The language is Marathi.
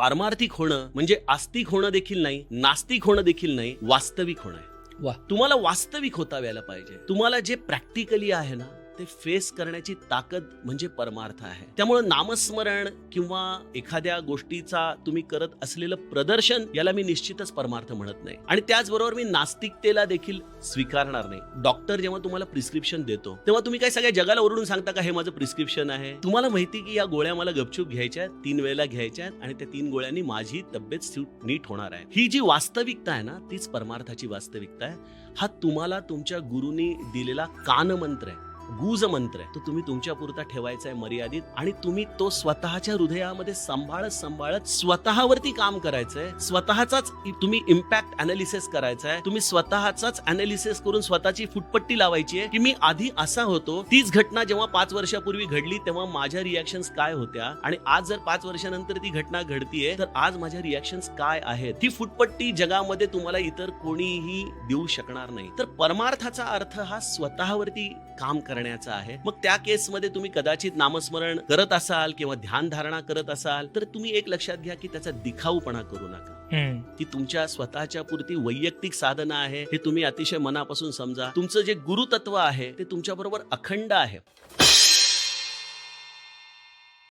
पारमार्थिक होणं म्हणजे आस्तिक होणं देखील नाही नास्तिक होणं देखील नाही वास्तविक होणं आहे. वा. तुम्हाला वास्तविक होता यायला पाहिजे. तुम्हाला जे प्रॅक्टिकली आहे ना ते फेस करण्याची ताकद म्हणजे परमार्थ आहे. त्यामुळे नामस्मरण किंवा एखाद्या गोष्टीचा तुम्ही करत असलेलं प्रदर्शन याला मी निश्चितच परमार्थ म्हणत नाही. आणि त्याचबरोबर मी नास्तिकतेला देखील स्वीकारणार नाही. डॉक्टर जेव्हा तुम्हाला प्रिस्क्रिप्शन देतो तेव्हा तुम्ही काय सगळ्या जगाला ओरडून सांगता का हे माझं प्रिस्क्रिप्शन आहे? तुम्हाला माहिती की या गोळ्या मला गपचूप घ्यायच्या आहेत तीन वेळेला घ्यायच्या आहेत आणि त्या तीन गोळ्यांनी माझी तब्येत नीट होणार आहे. ही जी वास्तविकता आहे ना तीच परमार्थाची वास्तविकता आहे. हा तुम्हाला तुमच्या गुरुनी दिलेला कानमंत्र आहे. गुज मंत्र आहे. तो तुम्ही तुमच्या पुरता ठेवायचा आहे मर्यादित आणि तुम्ही तो स्वतःच्या हृदयामध्ये सांभाळत सांभाळत स्वतःवरती काम करायचंय. स्वतःचाच तुम्ही इम्पॅक्ट अनालिसिस करायचा आहे तुम्ही स्वतःचाच अनालिसिस करून स्वतःची फुटपट्टी लावायची आहे की मी आधी असा होतो तीच घटना जेव्हा पाच वर्षापूर्वी घडली तेव्हा माझ्या रिॲक्शन्स काय होत्या? आणि आज जर पाच वर्षानंतर ती घटना घडतीये तर आज माझ्या रिॲक्शन्स काय आहेत? ही फुटपट्टी जगामध्ये तुम्हाला इतर कोणीही देऊ शकणार नाही. तर परमार्थाचा अर्थ हा स्वतःवरती काम करण्याचा आहे. मग त्या केसमध्ये तुम्ही कदाचित नामस्मरण करत असाल किंवा ध्यान धारणा करत असाल तर तुम्ही एक लक्षात घ्या की त्याचा दिखाऊपणा करू नका. ती तुमच्या स्वतःच्या पुरती वैयक्तिक साधना आहे हे तुम्ही अतिशय मनापासून समजा. तुमचं जे गुरुतत्व आहे ते तुमच्या बरोबर अखंड आहे.